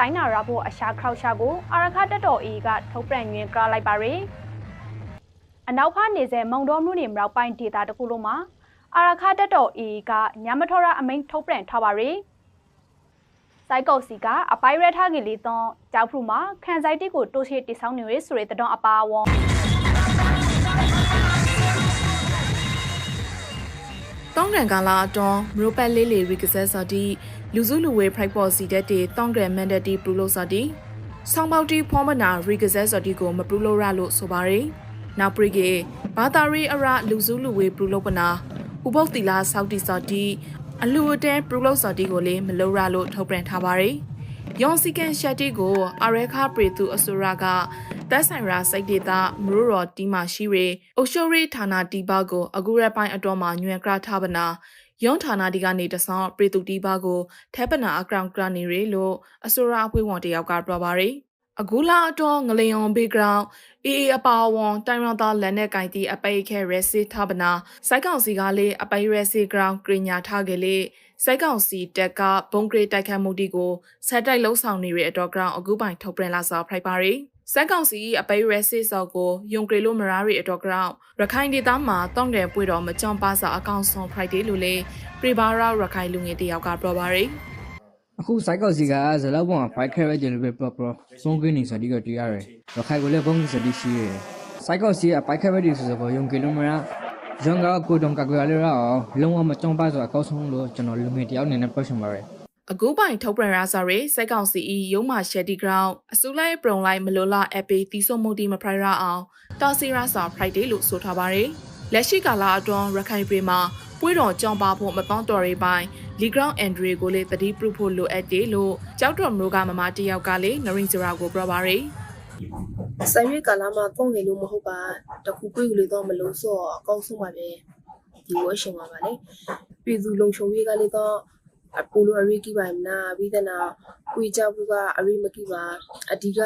လိုင်းနာရဖို့အရှာခောက်ရှာကိုအာရခတက်တော်အေကထုတ်ပြန်ရင်းကြလိုက်ပါရယ်အနောက်ဖားနေစေမုံတော်မြို့နယ်မြောက်ပိုင်းဒေသတစ်ခုလုံးမှာအာရခတက်တော်အေကညမထောရအမိန်ထုတ်ပြန်ထားပါရယ်စိုက်ကောက်စီကအပိုင်ရထားကလေးတော့ကြောက်ဖူမှာခန်ဆိုင်တိကိုတိုးရှိတိဆောင်းနေရဆိုတဲ့တောင်အပါဝွ င်းကန်ကာလာအတွန်းမရိုပတ်လေးလေရီကဆယ်စာတီလူစုလူဝဲဖရိုက်ပေါ်စီတက်တီတောင်းကန်မန်ဒတီပလူလို့စာတီဆောင်းပေါတီဖောမနာရီကဆယ်စာတီကိုမပလူလို့ရလို့ဆိုပါရယ်နောက်ပရိကေဘာသာရီအရလူစုလူဝဲပလူလို့ပနာဥပုတ်တီလာဆောက်တီစာတီအလူအတဲပလူလို့စာတီကိုလည်းမလို့ရလို့ထုတ်ပြန်ထားပါရယ်ယွန်စီကန်ရှက်တီကိုအရဲခါပရီသူအဆိုရာက တက်ဆိုင်ရာစိတ်ဒေတာမရူရော်တီမာရှိရေအိုရှိုရီဌာနာတီဘာကိုအခုရက်ပိုင်းအတွမှာညွန်ကရထားပနာယွန်ဌာနာဒီကနေတဆောင်းပရီတူတီဘာကိုထဲပနာအကောင့်ကရနေရေလို့အဆိုရာအဖွဲ့ဝင်တယောက်ကပြောပါရယ်အခုလာတော့ငလျုံဘေဂရောင်းအေးအေးအပါဝွန်တိုင်ရန်သားလက်နဲ့ကင်တီအပိတ်ခဲရက်စီထားပနာစိုက်ကောင်စီကလေးအပိတ်ရက်စီဂရောင်းကရညာထားကြလေစိုက်ကောင်စီတက်ကဘုံဂရိတိုက်ခတ်မှုတီကိုဆက်တိုက်လှုပ်ဆောင်နေတဲ့အတော့ ground အခုပိုင်ထုတ်ပြန်လာစာဖိုက်ပါရီ စက်ကောင်စီအပိရက်စစ်စောက်ကိုယုံကရီလိုမရာရီအတော့ ground ရခိုင်ဒေသမှာတောင်းတယ်ပွေတော်မကြောင်ပါစာအကောင့်ဆုံး Friday လို့လေပရီဘာရာရခိုင်လူငယ်တယောက်ကပြောပါရီအခုစိုက်ကောက်စီကဇလောက်ပေါ်မှာ fight ခဲရဲတယ်လို့ပဲ pro pro ဆုံးကင်းနေစတိကတွေ့ရတယ်ရခိုင်ကိုလည်းဘုံစတိရှိရတယ်စိုက်ကောက်စီက fight ခဲရဲတယ်ဆိုတော့ယုံကီလိုမီတာဂျွန်ကကိုတုံကကွာလေရောလုံးဝမကြုံပါဆိုအကောက်ဆုံးလို့ကျွန်တော်လူငယ်တယောက်အနေနဲ့ပြောချင်ပါတယ် အခုပိုင်ထုတ်ပြန်ရာစာရေးစက်ကောင်စီဤရုံးမာရှယ်တီဂရောင်းအစုလိုက်ပရုံလိုက်မလိုလာအပီတီဆုံမူတီမဖရိုင်ရာအောင်တာစီရာစာ Friday လို့ဆိုထားပါတယ်လက်ရှိကာလအတွင်းရခိုင်ပြည်မှာပွေးတော်ကြောင်ပါဖို့မပေါင်းတော်ရေးပိုင်းလီဂရောင်းအန်ဒရီကိုလည်းတတိပြုဖို့လိုအပ်တယ်လို့ကြောက်တော်မျိုးကမမတယောက်ကလည်းနရင်ဂျရာကိုပြောပါရယ်ဆိုင်ရွေးကာလမှာပုံငယ်လို့မဟုတ်ပါတခုကွေးကလေးတော့မလို့ဆိုတော့အကောင်းဆုံးပါပဲဒီဝရှင်ပါပါလေပြည်သူလုံခြုံရေးကလေးတော့ အပူလိုအရိကိပါမနာပြီးတဲ့နာကွေကြဘူးကအရိမကိပါအဒီက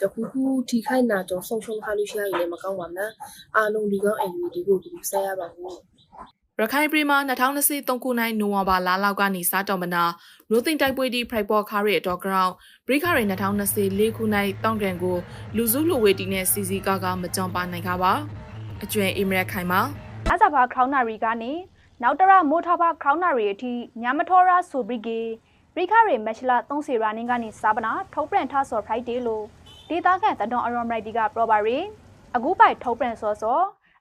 တခုခုထိခိုက်နာတော့ဆုံးရှုံးခါလို့ရှိရင်လည်းမကောင်းပါမလားအားလုံးဒီကောင်းအယူဒီကိုဒီဆက်ရပါဘူးရခိုင်ပြည်မှာ2023ခုနှစ်နိုဝင်ဘာလလောက်ကနေစတော်မနာရိုသိန်တိုက်ပွဲဒီဖရိုက်ပေါ်ခါရီအတော်ဂရောင်းဘရိခါရီ2024ခုနှစ်တောင်းကန်ကိုလူစုလူဝေတီနဲ့စီစီကာကမကြုံပါနိုင်ကြပါအကျွမ်းအီမရက်ခိုင်မှာအဇာဘာခေါင်းနာရီကနေ နောက်တရမိုးထဘာခေါင်းနာရီအထိညမထောရာဆိုဘရီဂေဘရိခရီမက်ရှလာ30ရာနင်းကနေစာပနာထုတ်ပြန်ထားစော်ဖရိုက်ဒေးလို့ဒေတာခန့်တတွန်အရွန်ရိုက်တီကပရောပါရီအခုပိုက်ထုတ်ပြန်စောစော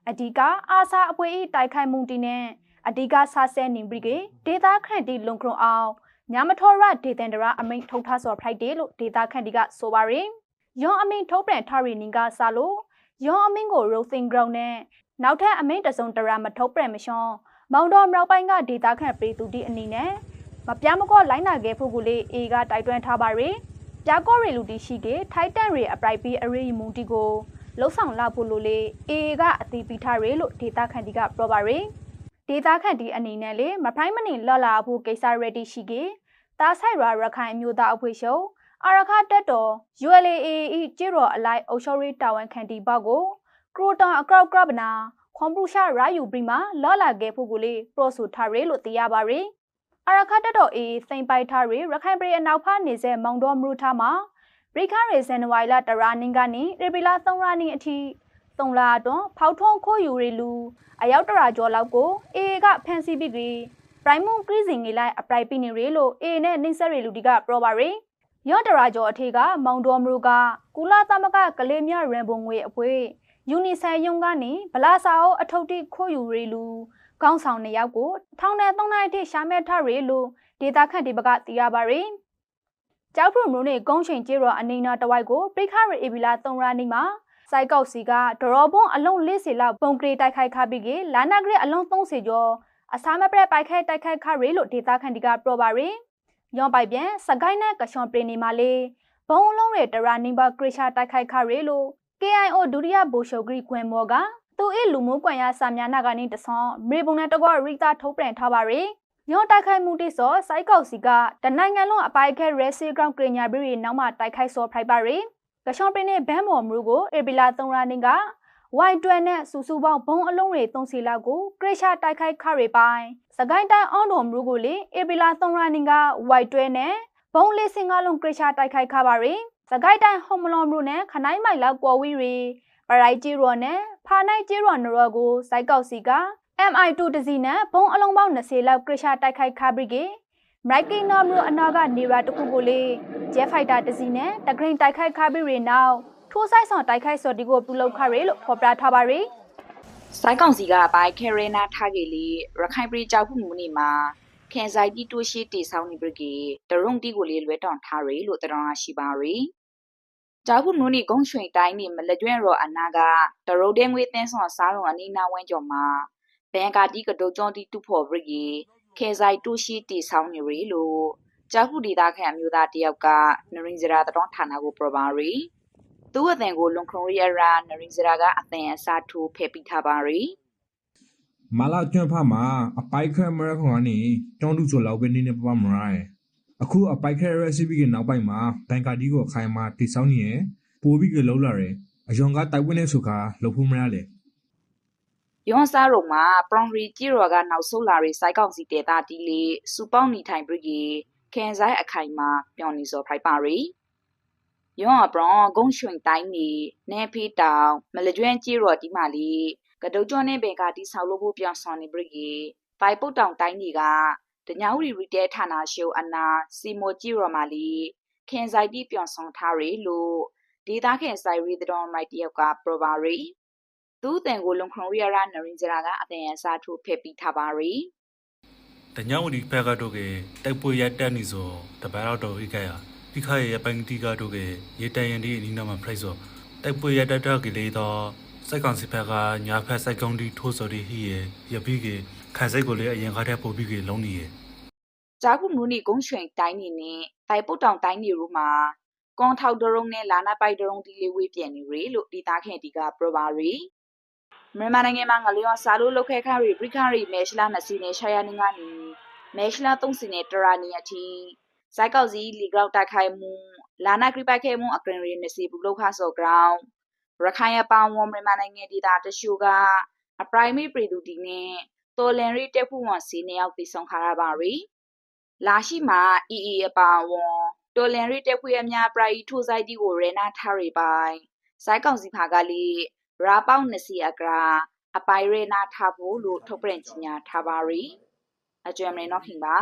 အဓိကအာစာအပွေဤတိုက်ခိုက်မှုတီနဲ့အဓိကဆာဆဲနေဘရီဂေဒေတာခန့်တီလွန်ကရွန်အောင်ညမထောရဒေတန်ဒရာအမိန်ထုတ်ထားစော်ဖရိုက်ဒေးလို့ဒေတာခန့်တီကဆိုပါရီယွန်အမိန်ထုတ်ပြန်ထားရီနင်းကစားလို့ယွန်အမိန်ကိုရိုသင်ဂရောင်းနဲ့နောက်ထပ်အမိန်တစုံတရာမထုတ်ပြန်မရှောင်း မောင်တော်မြောက်ပိုင်းကဒေတာခန့်ပြည်သူတီအနေနဲ့မပြမကော့လိုင်းနာခဲ့ဖို့ကိုလေအေကတိုက်တွန်းထားပါရယ်ပြာကော့ရီလူတီရှိကေထိုက်တန်ရီအပရိုက်ပီအရေးမူတီကိုလှုပ်ဆောင်လာဖို့လို့လေအေကအတိပိထားရယ်လို့ဒေတာခန့်တီကပြောပါရယ်ဒေတာခန့်တီအနေနဲ့လေမဖိုင်းမနေလော့လာဖို့ကိစ္စရတီရှိကေတာဆိုင်ရာရခိုင်အမျိုးသားအဖွဲ့ချုပ်အာရခတက်တော် ULAA ဤကျေရော်အလိုက်အုပ်ချုပ်ရေးတာဝန်ခံတီဘောက်ကိုကရိုတန်အကောက်ကရပနာ ခွန်ပူရှာရာယူပရီမာလော်လာခဲ့ဖို့ကိုလေပရိုဆိုထားရဲလို့သိရပါရယ်အရခတ်တတော်အေးစိန်ပိုက်ထားရဲရခိုင်ပြည်အနောက်ဖားနေဆက်မောင်တော်မရူထားမှာဘရိခရေဇန်နဝါရီလတရာနင်းကနေဧပြီလ3ရက်နေ့အထိ3လအတွင်းဖောက်ထုံးခိုးယူရီလူအယောက်တရာကျော်လောက်ကိုအေကဖန်စီပစ်ပြီးပရိုင်မွန်ကရီစင်ငေလိုက်အပရိုက်ပိနေရဲလို့အေနဲ့နှိမ့်ဆက်ရီလူဒီကပရောပါရယ်ရော့တရာကျော်အထေကမောင်တော်မရူကကုလာသမကကလေးမြရန်ပုံငွေအဖွဲ ယူနီဆန်ယုံကနေဗလာစာအုပ်အထုပ်တိခိုးယူရီလူခေါင်းဆောင်နှစ်ယောက်ကိုထောင်ထဲသုံးနိုင်ထိရှာမဲ့ထရီလို့ဒေတာခန့်ဒီဘကသိရပါရယ်ကျောက်ဖုံမျိုးနဲ့ဂုံးချိန်ကျေရောအနိနာတဝိုက်ကိုပိခရအေဘီလာ3ရာနီမှာစိုက်ကောက်စီကဒရောဘွန်အလုံး40လောက်ပုံကလေးတိုက်ခိုက်ခပြီးကလာနာဂရအလုံး30ကျော်အစားမပရက်ပိုက်ခိုက်တိုက်ခိုက်ခရီလို့ဒေတာခန့်ဒီကပြောပါရယ်ညောင်ပိုက်ပြန်စကိုင်းနဲ့ကရှွန်ပရီနေမှာလေဘုံလုံးရဲ့တရာနင်းဘကရရှာတိုက်ခိုက်ခရီလို့ KIO ဒုတိယဗိုလ်ချုပ်ဂရီကွမ်မော်ကသူ့၏လူမှုကွန်ရက်စာမျက်နှာကနေတဆောင်းမေပုံနဲ့တကွရီတာထုတ်ပြန်ထားပါရယ်ညောတိုက်ခိုက်မှုတိစောစိုက်ကောက်စီကတနိုင်ငံလုံးအပိုက်ခဲရဲစီဂရောင်းကရညာဘရီနောက်မှတိုက်ခိုက်စောဖိုက်ပါရယ်ကရှောင်းပင်းနဲ့ဘန်းမော်မရူကိုအေဘီလာ3ရာနင်းက Y12 နဲ့စူစူပေါင်းဘုံအလုံးတွေ3စီလောက်ကိုကရရှာတိုက်ခိုက်ခရီပိုင်းစကိုင်းတိုင်းအောင်တော်မရူကိုလေအေဘီလာ3ရာနင်းက Y12 နဲ့ဘုံလေးစင်ကားလုံးကရရှာတိုက်ခိုက်ခါပါရီ စကိုက်တိုင်းဟော်မလွန်မြို့နယ်ခနိုင်းမိုင်လောက်ကွာဝီရီပရိုက်ဂျီရော်နဲ့ဖာနိုင်ဂျီရော်နရော့ကိုစိုက်ကောက်စီက MI2 တစီနဲ့ဘုံအလုံးပေါင်း20လောက်ကရရှာတိုက်ခိုက်ခါပရီကေမရိုက်ကင်နာမရိုအနာကနေရာတခုကိုလေဂျက်ဖိုက်တာတစီနဲ့တဂရင်တိုက်ခိုက်ခါပရီနောက်ထိုးဆိုင်ဆောင်တိုက်ခိုက်စော်ဒီကိုပြုလုပ်ခရဲလို့ဖော်ပြထားပါရီစိုင်းကောင်စီကဘိုင်ခဲရဲနာထားကေလီရခိုင်ပြည်ကြောက်ခုမှုနေမှာခင်ဆိုင်တီတိုရှိတေဆောင်နေပြီကေတရုံတီကိုလေးလွဲတောင်ထားရလို့တရောင်းရှိပါရီ ကြောက်ခုမှုနေဂုံရွှေတိုင်းနေမလက်ကျွဲရောအနာကတရုံတဲ့ငွေတင်းဆောင်စားလုံးအနီနာဝဲကြော်မှာဘန်ကာတီကတိုကျွန်းတီတူဖို့ပြီကေခင်ဆိုင်တိုရှိတေဆောင်နေရီလို့ကြောက်ခုဒေတာခန့်အမျိုးသားတယောက်ကနရင်းစရာတရောင်းဌာနကိုပြပါရီသူ့အတန်ကိုလွန်ခရုံရီယာရာနရင်စရာကအတန်အစားထိုးဖယ်ပိထားပါရီမာလာကျွန်းဖတ်မှာအပိုက်ခွဲမရခွန်ကနေတောင်းတူဆိုလောက်ပဲနေနေပပမရိုင်း အခုအပိုက်ခွဲ recipe ကနောက်ပိုင်းမှာဘန်ကာဒီကိုခိုင်မှာတိဆောင်းနေရပိုပြီးကလောက်လာတယ်အယုံကတိုက်ပွင့်နေဆိုခါလောက်ဖို့မရလေယွန်စားရုံမှာပရွန်ရီကြည်ရော်ကနောက်ဆုတ်လာရီစိုက်ကောက်စီတေတာတီလေးစူပေါင်းနေထိုင်ပြီးကြီးခင်ဆိုင်အခိုင်မှာပြောင်းနေစောဖိုက်ပါရီယွန်အပရွန်ဂုံရွှင်တိုင်းနေနဲဖေးတောင်မလကျွမ်းကြည်ရော်ဒီမာလီကတုတ်ကျွန်းနေဘင်ကတီဆောက်လို့ဖို့ပြောင်းဆောင်နေပြီးကြီးဖိုင်ပုတ်တောင်တိုင်းကြီးက တညာဦးရီရီတဲဌာနရှိုအနာစီမိုကြည်ရော်မာလီခင်ဆိုင်တီပြောင်းဆောင်ထားရီလို့ဒေတာခင်ဆိုင်ရီတော်မိုက်တယောက်ကပရပါရီသူ့တန်ကိုလုံခုံရီယာရာနရင်ဂျရာကအတန်ရန်စားထိုးဖက်ပြီးထားပါရီတညဝဒီဖက်ကတော့ကတိုက်ပွဲရက်တက်နေဆိုတပတ်တော့တော့ဣကရဒီခါရဲ့ပိုင်တီကတော့ကရေတန်ရန်ဒီအနီးနားမှာဖလိုက်ဆိုတိုက်ပွဲရက်တက်တော့ကလေးတော့စိုက်ကောင်စီဖက်ကညာဖက်စိုက်ကောင်ဒီထိုးစော်ဒီဟီရဲ့ရပြီးကခံစိတ်ကိုလည်းအရင်ခါထက်ပိုပြီးကလုံးနေရဲ့ ဂျာခုမူနီဂုံရွှင်တိုင်းနေနဲ့တိုင်ပုတ်တောင်တိုင်းနေရူမှာကွန်ထောက်ဒရုံနဲ့လာနာပိုက်ဒရုံဒီလေးဝေးပြန်နေရီလို့ဒီသားခင်ဒီကပရပါရီမြန်မာနိုင်ငံမှာငလျောစာလို့လောက်ခဲခါရီပရိခါရီမဲရှလာနစီနဲ့ရှာယာနေကနေမဲရှလာသုံးစင်နဲ့တရာနီအတီစိုက်ကောက်စီလီဂရောက်တိုက်ခိုင်မှုလာနာကရိပိုက်ခဲမှုအကရင်ရီနစီဘူးလောက်ခါဆော့ဂရောင်းရခိုင်အပောင်ဝမြန်မာနိုင်ငံဒေသတရှို့ကအပရိုင်မေပရီဒူဒီနဲ့တော်လန်ရီတက်ဖို့ဝန်စီနေရောက်တည်ဆောင်ခါရပါရီ လာရှိမှာ EE အပါဝွန်တော်လန်ရီတက်ခွေအများပရိုက်ထိုဆိုင်တီကိုရနာထားရီပိုင်စိုက်ကောင်စီဖာကလေးရာပေါင်း20အကရာအပိုင်ရနာထားဖို့လို့ထုတ်ပြန်ကြေညာထားပါရီအကျွမ်းမင်းတော့ခင်ပါ